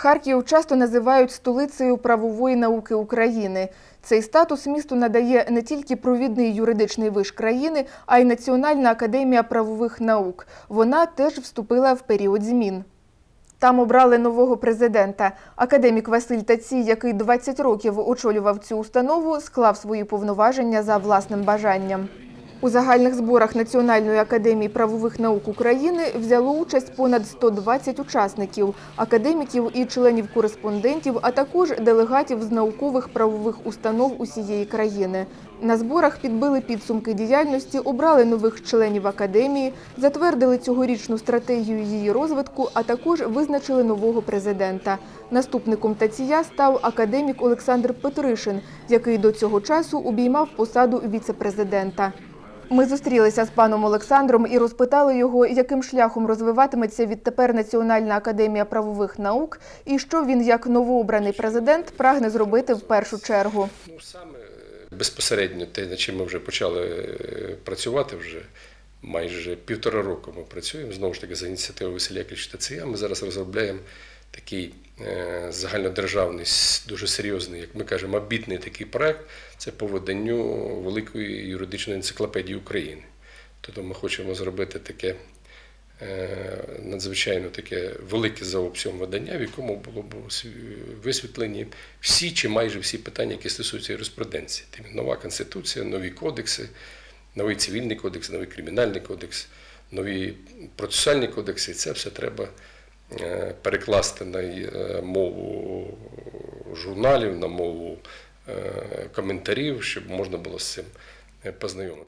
Харків часто називають столицею правової науки України. Цей статус місту надає не тільки провідний юридичний виш країни, а й Національна академія правових наук. Вона теж вступила в період змін. Там обрали нового президента. Академік Василь Тацій, який 20 років очолював цю установу, склав свої повноваження за власним бажанням. У загальних зборах Національної академії правових наук України взяло участь понад 120 учасників, академіків і членів-кореспондентів, а також делегатів з наукових правових установ усієї країни. На зборах підбили підсумки діяльності, обрали нових членів академії, затвердили цьогорічну стратегію її розвитку, а також визначили нового президента. Наступником Тація став академік Олександр Петришин, який до цього часу обіймав посаду віце-президента. Ми зустрілися з паном Олександром і розпитали його, яким шляхом розвиватиметься відтепер Національна академія правових наук і що він, як новообраний президент, прагне зробити в першу чергу. Ну, саме е, безпосередньо те, над чим ми вже почали е, працювати вже майже півтора року ми працюємо, знову ж таки, за ініціативою Василя Яковлевича Тація. Ми зараз розробляємо такий е, загальнодержавний, дуже серйозний, як ми кажемо, амбітний такий проект. Це по виданню великої юридичної енциклопедії України. Тобто ми хочемо зробити таке е, надзвичайно таке велике за обсягом видання, в якому було б висвітлені всі чи майже всі питання, які стосуються юриспруденції. Нова конституція, нові кодекси, новий цивільний кодекс, новий кримінальний кодекс, нові процесуальні кодекси. Це все треба перекласти на е, мову журналів, на мову е, коментарів, щоб можна було з цим е, познайомитися.